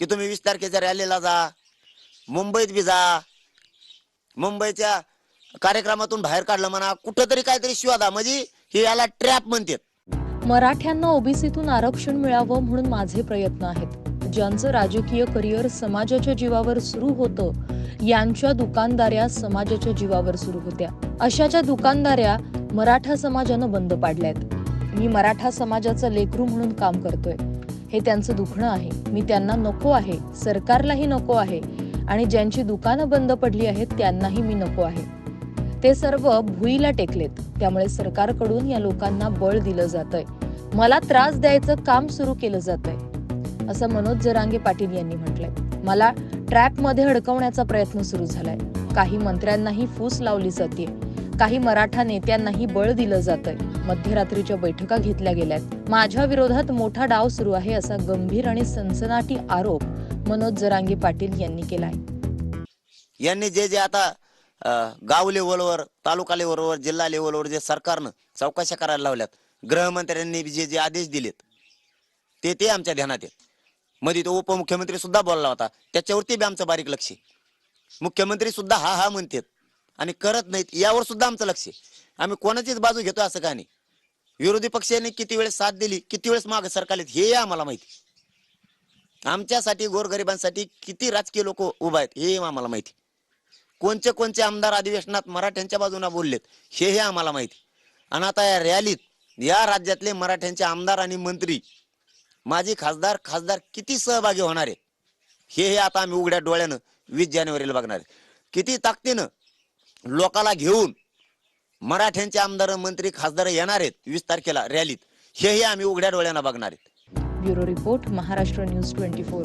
की तुम्ही वीस तारखेच्या रॅलीला जा मुंबईत बी जा मुंबईच्या कार्यक्रमातून बाहेर काढलं म्हणा कुठंतरी काहीतरी शिवादा म्हणजे हे याला ट्रॅप म्हणतात. मराठ्यांना ओबीसीतून आरक्षण मिळावं म्हणून माझे प्रयत्न आहेत. ज्यांचं राजकीय करिअर समाजाच्या जीवावर सुरू होतं यांच्या दुकानदाऱ्या समाजाच्या जीवावर सुरू होत्या. अशाच्या दुकानदाऱ्या मराठा समाजानं बंद पाडल्यात. मी मराठा समाजाचं लेकरू म्हणून काम करतोय. हे त्यांचं दुखणं आहे. मी त्यांना नको आहे. सरकारलाही नको आहे. आणि ज्यांची दुकानं बंद पडली आहेत त्यांनाही मी नको आहे. ते सर्व भुईला टेकलेत. त्यामुळे सरकारकडून या लोकांना बळ दिलं जातंय. मला त्रास द्यायचं काम सुरू केलं जातंय. असं मनोज जरांगे पाटील यांनी म्हटलंय. मला ट्रॅपमध्ये अडकवण्याचा प्रयत्न सुरू झालाय. काही मंत्र्यांनाही फूस लावली जाते काही मराठा नेत्यांनाही बळ दिलं जातंय. मध्यरात्रीच्या बैठका घेतल्या गेल्यात. माझ्या विरोधात मोठा डाव सुरू आहे असा गंभीर आणि सनसनाटी आरोप मनोज जरांगे पाटील यांनी केलाय. यांनी जे जे आता गाव लेवलवर तालुका लेवलवर जिल्हा लेवलवर जे सरकारनं चौकशा करायला लावल्यात गृहमंत्र्यांनी जे जे आदेश दिलेत ते ते आमच्या ध्यानात आहेत. मध्ये तो उपमुख्यमंत्री सुद्धा बोलला होता त्याच्यावरती बी आमचं बारीक लक्ष मुख्यमंत्री सुद्धा हा हा म्हणतात. आणि करत नाहीत यावर सुद्धा आमचं लक्ष आहे. आम्ही कोणाचीच बाजू घेतो असं का नाही? विरोधी पक्षाने किती वेळेस साथ दिली किती वेळेस मागे सरकारले हे आम्हाला माहिती. आमच्यासाठी गोरगरिबांसाठी किती राजकीय लोक उभा आहेत हे आम्हाला माहिती. कोणचे कोणचे आमदार अधिवेशनात मराठ्यांच्या बाजूने बोललेत हे हे आम्हाला माहिती. आणि आता या रॅलीत या राज्यातले मराठ्यांचे आमदार आणि मंत्री माजी खासदार खासदार किती सहभागी होणार आहेत हे हे आता आम्ही उघड्या डोळ्यानं वीस जानेवारीला बघणार आहे. किती ताकदीनं लोकाला घेऊन मराठ्यांचे आमदार मंत्री खासदार येणार आहेत वीस तारखेला रॅलीत. हेही आम्ही उघड्या डोळ्यांना बघणार आहेत. Bureau report Maharashtra news twenty four.